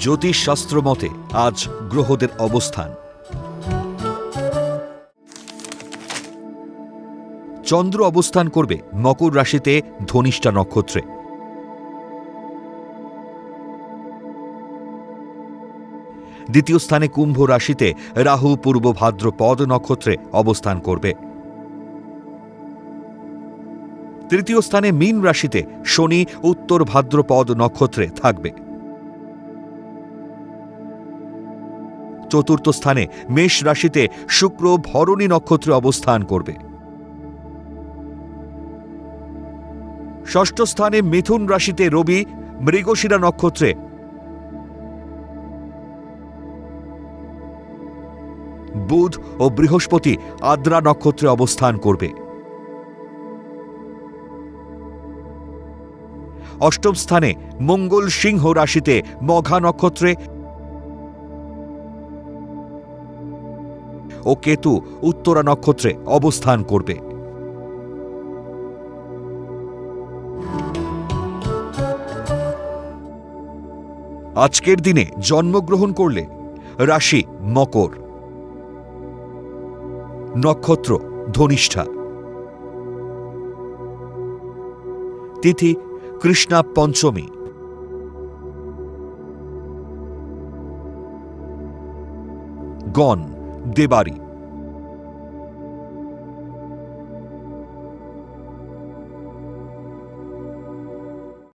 জ্যোতিষশাস্ত্র মতে আজ গ্রহদের অবস্থান। চন্দ্র অবস্থান করবে মকর রাশিতে ধনিষ্ঠা নক্ষত্রে। দ্বিতীয় স্থানে কুম্ভ রাশিতে রাহু, পূর্ব ভাদ্রপদ নক্ষত্রে অবস্থান করবে। তৃতীয় স্থানে মীন রাশিতে শনি, উত্তর ভাদ্রপদ নক্ষত্রে থাকবে। চতুর্থ স্থানে মেষ রাশিতে শুক্র ভরণী নক্ষত্রে অবস্থান করবে। ষষ্ঠ স্থানে মিথুন রাশিতে রবি, মৃগশিরা নক্ষত্রে। বুধ ও বৃহস্পতি আদ্রা নক্ষত্রে অবস্থান করবে। অষ্টম স্থানে মঙ্গল সিংহ রাশিতে মঘা নক্ষত্রে ও কেতু উত্তরা নক্ষত্রে অবস্থান করবে। আজকের দিনে জন্মগ্রহণ করলে রাশি মকর। নক্ষত্র ধনিষ্ঠা। তিথি কৃষ্ণা পঞ্চমী। গণ। দেবারী